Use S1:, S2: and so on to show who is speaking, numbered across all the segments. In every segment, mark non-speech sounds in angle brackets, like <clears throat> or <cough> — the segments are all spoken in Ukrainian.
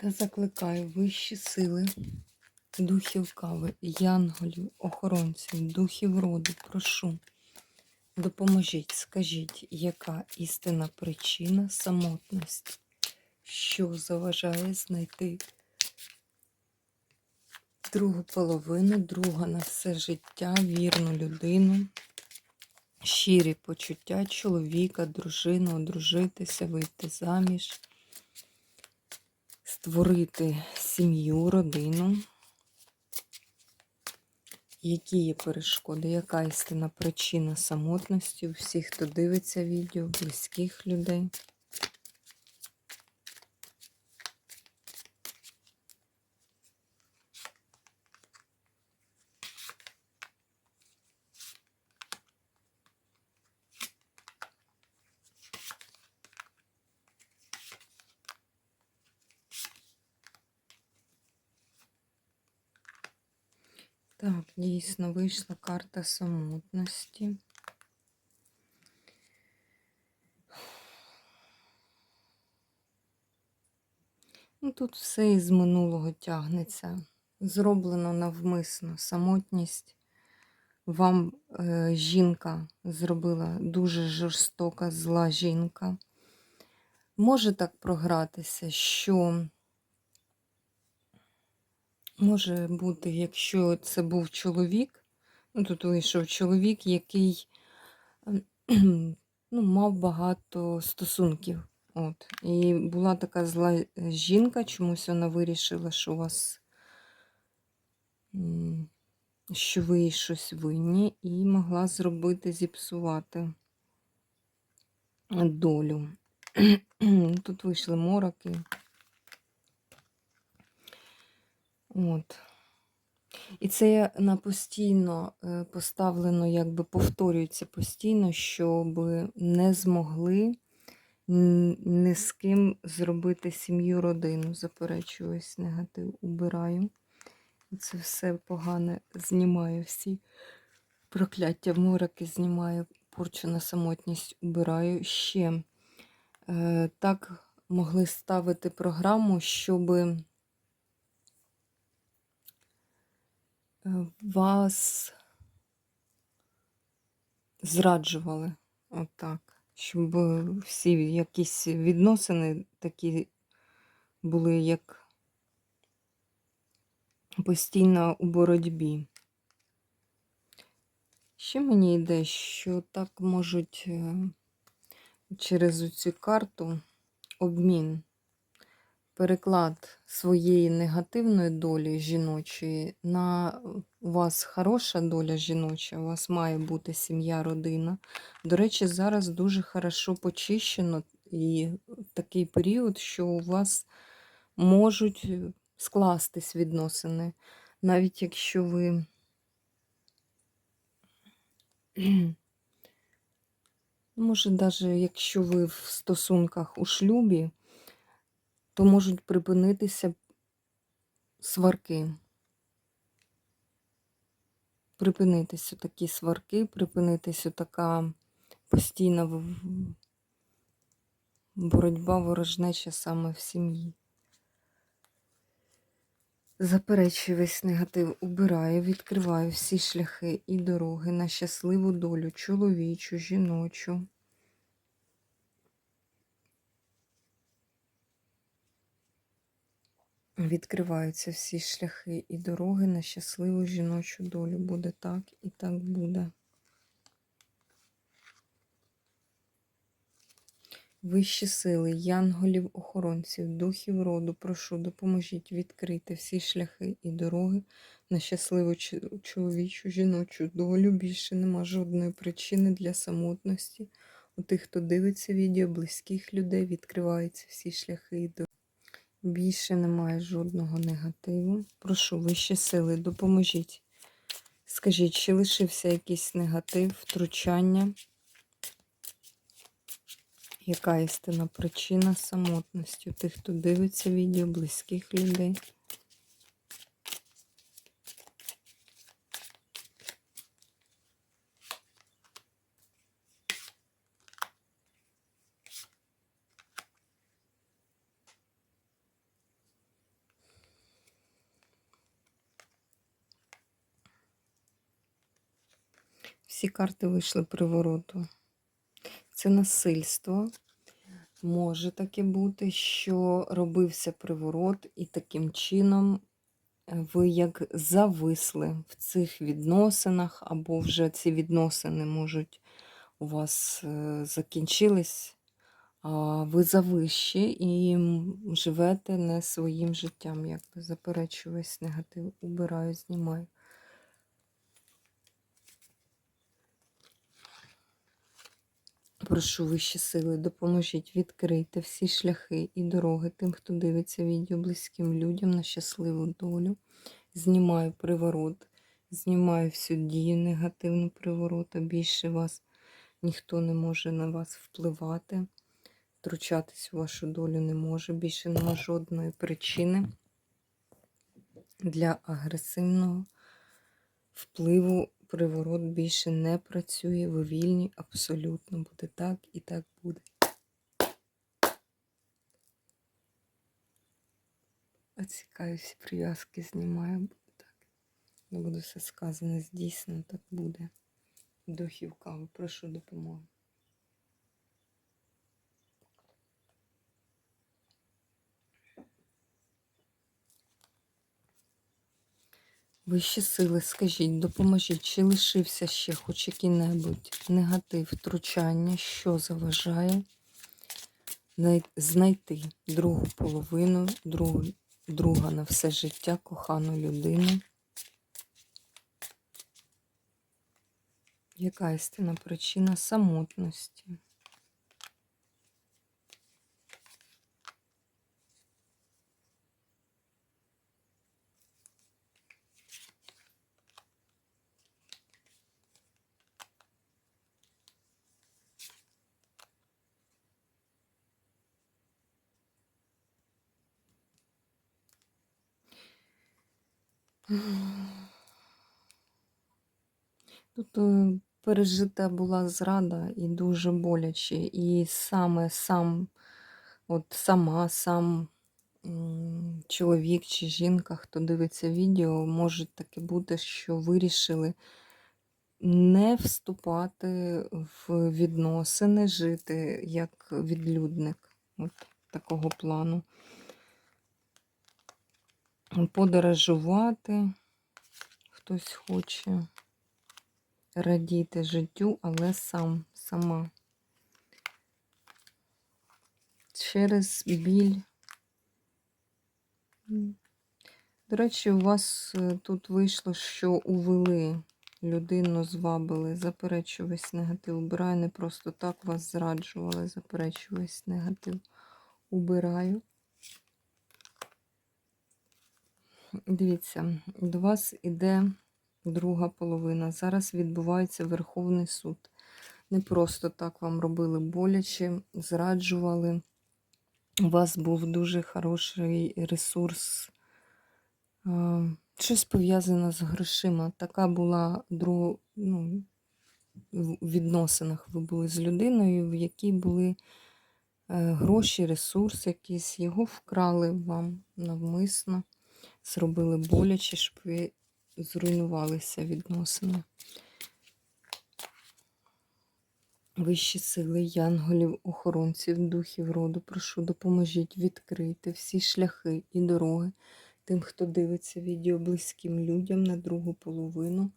S1: Та закликаю вищі сили, духів кави, янголів, охоронців, духів роду, прошу, допоможіть, скажіть, яка істинна причина самотності, що заважає знайти другу половину, друга на все життя, вірну людину, щирі почуття чоловіка, дружину, одружитися, вийти заміж створити сім'ю, родину. Які є перешкоди, яка істина причина самотності у всіх, хто дивиться відео, близьких людей. Так, дійсно вийшла карта самотності. Ну, Тут все із минулого тягнеться. Зроблено навмисно самотність. Вам е, жінка зробила дуже жорстока, зла жінка. Може так програтися, що Може бути, якщо це був чоловік, ну тут вийшов чоловік, який <clears throat> ну, мав багато стосунків. От. І була така зла жінка, чомусь вона вирішила, що у вас, що ви щось винні, і могла зробити, зіпсувати долю. <clears throat> Тут вийшли мороки. От. І це на постійно е, поставлено, якби повторюється постійно, щоб не змогли ні з ким зробити сім'ю, родину. Заперечую ось негатив, убираю. Це все погане знімаю всі прокляття, мороки знімаю, порчу на самотність убираю. Ще е, так могли ставити програму, щоби. Вас зраджували, отак, щоб всі якісь відносини такі були, як постійно у боротьбі. Ще мені йде, що так можуть е, через цю карту обмін переклад своєї негативної долі жіночої на у вас хороша доля жіноча, у вас має бути сім'я, родина. До речі, зараз дуже хорошо почищено і такий період, що у вас можуть скластись відносини. Навіть якщо ви. <clears throat> Може, навіть якщо ви в стосунках у шлюбі, то можуть припинитися сварки. Припинитися такі сварки, припинитися така постійна боротьба ворожнеча саме в сім'ї. Заперечую весь негатив, убираю, відкриваю всі шляхи і дороги на щасливу долю чоловічу, жіночу. Відкриваються всі шляхи і дороги на щасливу жіночу долю. Буде так і так буде. Вищі сили, янголів, охоронців, духів роду, прошу, допоможіть відкрити всі шляхи і дороги на щасливу чоловічу жіночу долю. Більше нема жодної причини для самотності. У тих, хто дивиться відео, близьких людей, відкриваються всі шляхи. і дороги. Більше немає жодного негативу. Прошу, вищі сили, допоможіть. Скажіть, чи лишився якийсь негатив, втручання? Яка істина причина самотності тих, хто дивиться відео, близьких людей? Всі карти вийшли привороту. Це насильство. Може таке бути, що робився приворот, і таким чином е, ви як зависли в цих відносинах, або вже ці відносини можуть у вас е, закінчились, а ви завищі і живете не своїм життям. Якби заперечую весь негатив, убираю, знімаю. Прошу вищі сили, допоможіть відкрити всі шляхи і дороги тим, хто дивиться відео близьким людям на щасливу долю. Знімаю приворот, знімаю всю дію негативну приворота. Більше вас ніхто не може на вас впливати, втручатись у вашу долю не може. Більше нема жодної причини для агресивного впливу приворот більше не працює, ви вільні, абсолютно буде так і так буде. Оцікаю всі прив'язки, знімаю, так. Не буде все сказано здійснено, так буде. Духівка, прошу допомоги. Вищі сили, скажіть, допоможіть, чи лишився ще хоч який-небудь негатив, втручання, що заважає знайти другу половину, другу, друга на все життя, кохану людину? Яка істинна причина самотності? Тут е, пережита була зрада і дуже боляче. І саме сам, от сама, сам чоловік чи жінка, хто дивиться відео, може таке бути, що вирішили не вступати в відносини, жити як відлюдник. От такого плану. Подорожувати хтось хоче радіти життю, але сам, сама. Через біль. До речі, у вас е, тут вийшло, що увели людину, звабили, заперечую весь негатив. Убираю, не просто так вас зраджували, заперечую весь негатив. Убираю. Дивіться, до вас іде друга половина. Зараз відбувається Верховний суд. Не просто так вам робили боляче, зраджували. У вас був дуже хороший ресурс. Щось пов'язане з грошима. Така була друг... ну, в відносинах ви були з людиною, в якій були е, гроші, ресурс якийсь. Його вкрали вам навмисно, зробили боляче, щоб ви зруйнувалися відносини. Вищі сили, янголів, охоронців, духів роду, прошу, допоможіть відкрити всі шляхи і дороги тим, хто дивиться відео близьким людям на другу половину,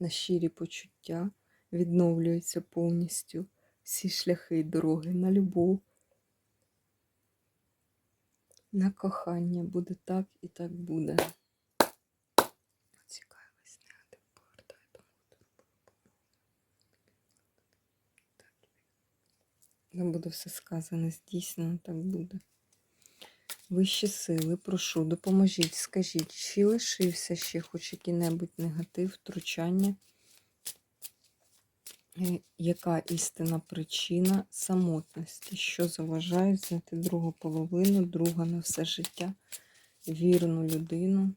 S1: на щирі почуття, відновлюються повністю всі шляхи і дороги на любов, на кохання. Буде так і так буде. Не буде все сказане, здійснено, так буде. Вищі сили, прошу, допоможіть, скажіть, чи лишився ще хоч який-небудь негатив, втручання? Е, Яка істинна причина самотності? Що заважає знайти другу половину, друга на все життя, вірну людину?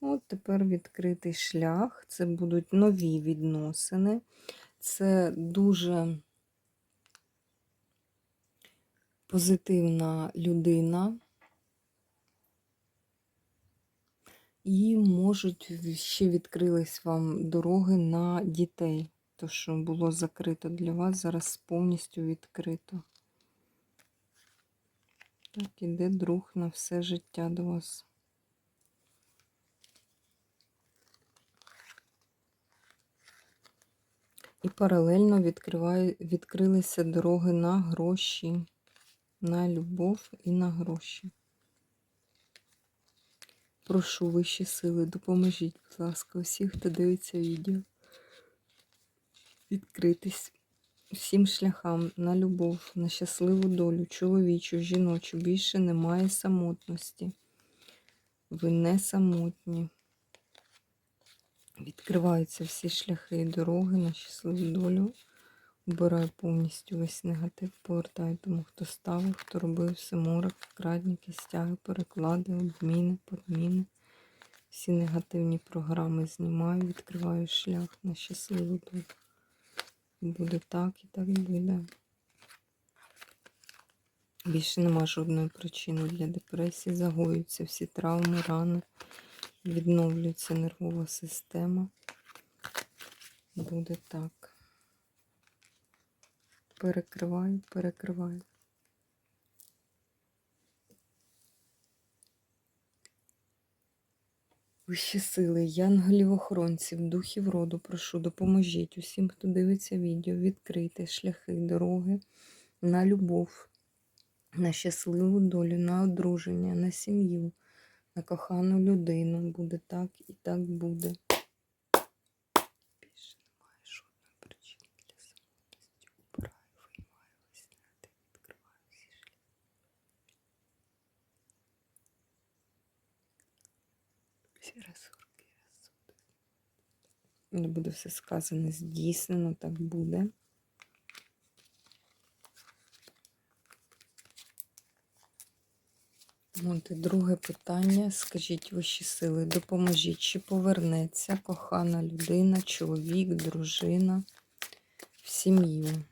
S1: От тепер відкритий шлях. Це будуть нові відносини. Це дуже позитивна людина. І можуть ще відкрились вам дороги на дітей. То, що було закрито для вас, зараз повністю відкрито. Так, іде друг на все життя до вас. І паралельно відкрилися дороги на гроші, на любов і на гроші. Прошу вищі сили, допоможіть, будь ласка, усіх, хто дивиться відео. Відкритись всім шляхам на любов, на щасливу долю, чоловічу, жіночу. Більше немає самотності. Ви не самотні. Відкриваються всі шляхи і дороги на щасливу долю. Убираю повністю весь негатив, повертаю тому, хто ставив, хто робив все морок, крадніки, стяги, переклади, обміни, подміни. Всі негативні програми знімаю, відкриваю шлях на щасливу долю. І буде так, і так буде. Більше нема жодної причини для депресії. Загоюються всі травми, рани, відновлюється нервова система. Буде так. Перекриваю, перекриваю. Вищі сили, янголів-охоронців, духів роду, прошу, допоможіть усім, хто дивиться відео, відкрити шляхи, дороги на любов, на щасливу долю, на одруження, на сім'ю, на кохану людину. Буде так і так буде. Більше немає жодної причини для самотності. Убираю, виймаю, висняти, відкриваю всі шляхи. Всі розсорки, розсуди. Не буде все сказане, здійснено, так буде. От і друге питання. Скажіть вищі сили, допоможіть, чи повернеться кохана людина, чоловік, дружина в сім'ю?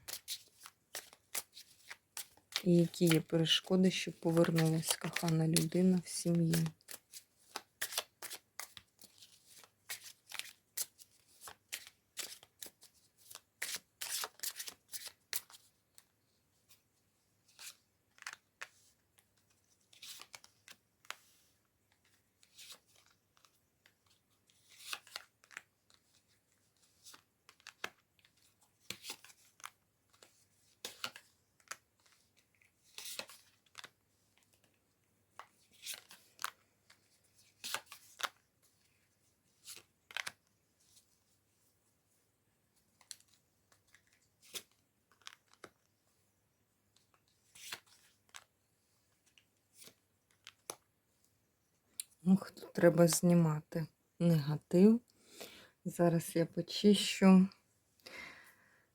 S1: І які є перешкоди, щоб повернулася кохана людина в сім'ю? Ох, тут треба знімати негатив. Зараз я почищу.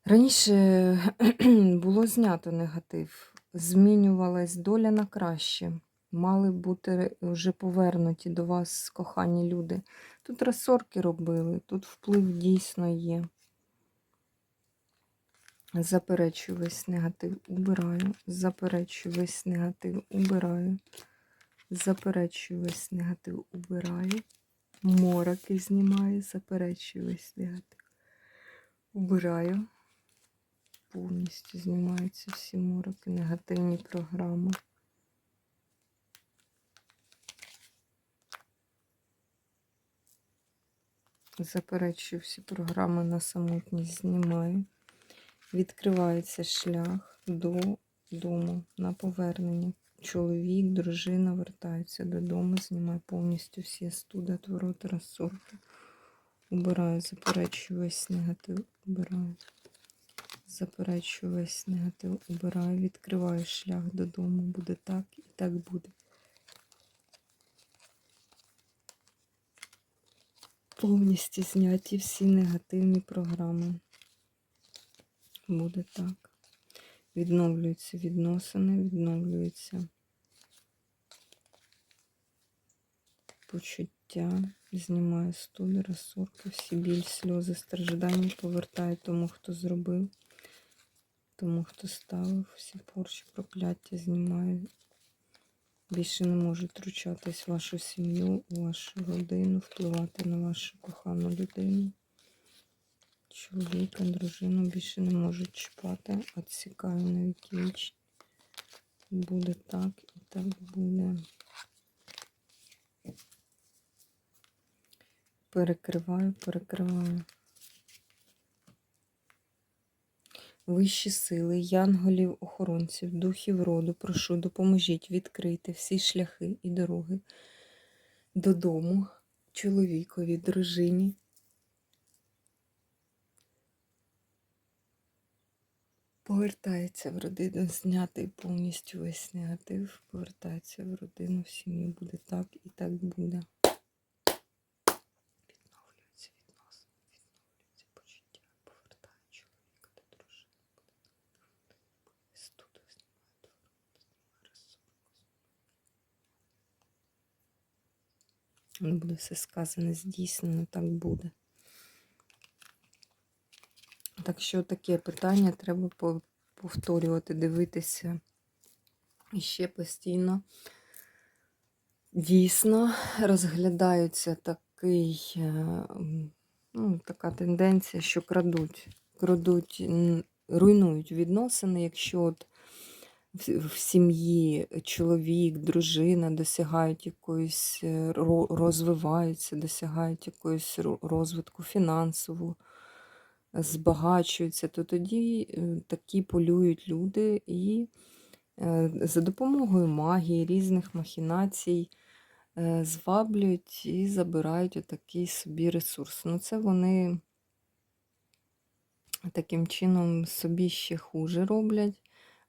S1: Раніше <clears throat> було знято негатив, змінювалась доля на краще. Мали бути вже повернуті до вас кохані люди. Тут розсорки робили, тут вплив дійсно є. Заперечую весь негатив, убираю. Заперечую весь негатив, убираю. Заперечую весь негатив, убираю. Мороки знімаю, заперечую весь негатив. Убираю. Повністю знімаються всі мороки, негативні програми. Заперечую всі програми на самотність знімаю. Відкривається шлях до дому на повернення чоловік, дружина вертаються додому, знімаю повністю всі студи, отвороти, розсорки. Убираю, заперечую весь негатив, убираю. Заперечую весь негатив, убираю, відкриваю шлях додому. Буде так і так буде. Повністю зняті всі негативні програми. Буде так. Відновлюються відносини, відновлюються почуття. Знімаю студи, розсорки, всі біль, сльози, страждання повертаю тому, хто зробив, тому, хто ставив, всі порчі, прокляття знімаю. Більше не можу втручатись в вашу сім'ю, у вашу родину, впливати на вашу кохану людину. Чоловіка, дружину більше не можуть чіпати, відсікаю на віки вічні. Буде так і так буде. Перекриваю, перекриваю. Вищі сили, янголів, охоронців, духів роду, прошу, допоможіть відкрити всі шляхи і дороги додому, чоловікові, дружині. Повертається в родину, знятий повністю весь негатив, повертається в родину, в сім'ю буде так і так буде. Відновлюється відносини, відновлюється почуття, повертає чоловіка до дружини. Буде студу, знімає твороти, знімає розсорку. Воно буде все сказане, здійснено, так буде. Так що таке питання треба повторювати, дивитися і ще постійно. Дійсно, розглядається такий, е, ну, така тенденція, що крадуть, крадуть, руйнують відносини, якщо от в, сім'ї чоловік, дружина досягають якоїсь, е, розвиваються, досягають якоїсь розвитку фінансового, збагачуються, то тоді е, такі полюють люди і е, за допомогою магії, різних махінацій е, зваблюють і забирають отакий собі ресурс. Ну, це вони таким чином собі ще хуже роблять,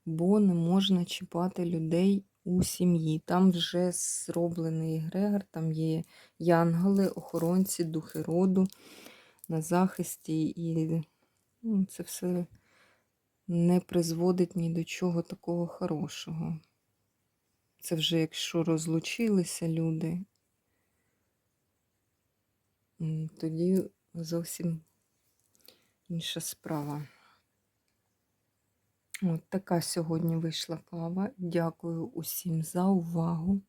S1: бо не можна чіпати людей у сім'ї. Там вже зроблений егрегор, там є янголи, охоронці, духи роду на захисті, і ну, це все не призводить ні до чого такого хорошого. Це вже якщо розлучилися люди, тоді зовсім інша справа. От така сьогодні вийшла кава. Дякую усім за увагу.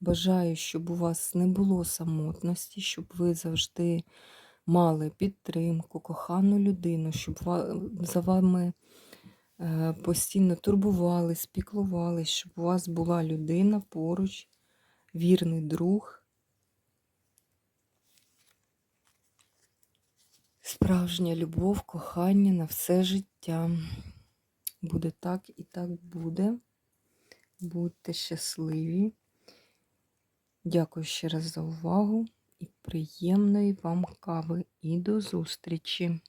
S1: Бажаю, щоб у вас не було самотності, щоб ви завжди мали підтримку, кохану людину, щоб за вами е, постійно турбувались, піклувались, щоб у вас була людина поруч, вірний друг, справжня любов, кохання на все життя. Буде так і так буде. Будьте щасливі. Дякую ще раз за увагу і приємної вам кави. І до зустрічі!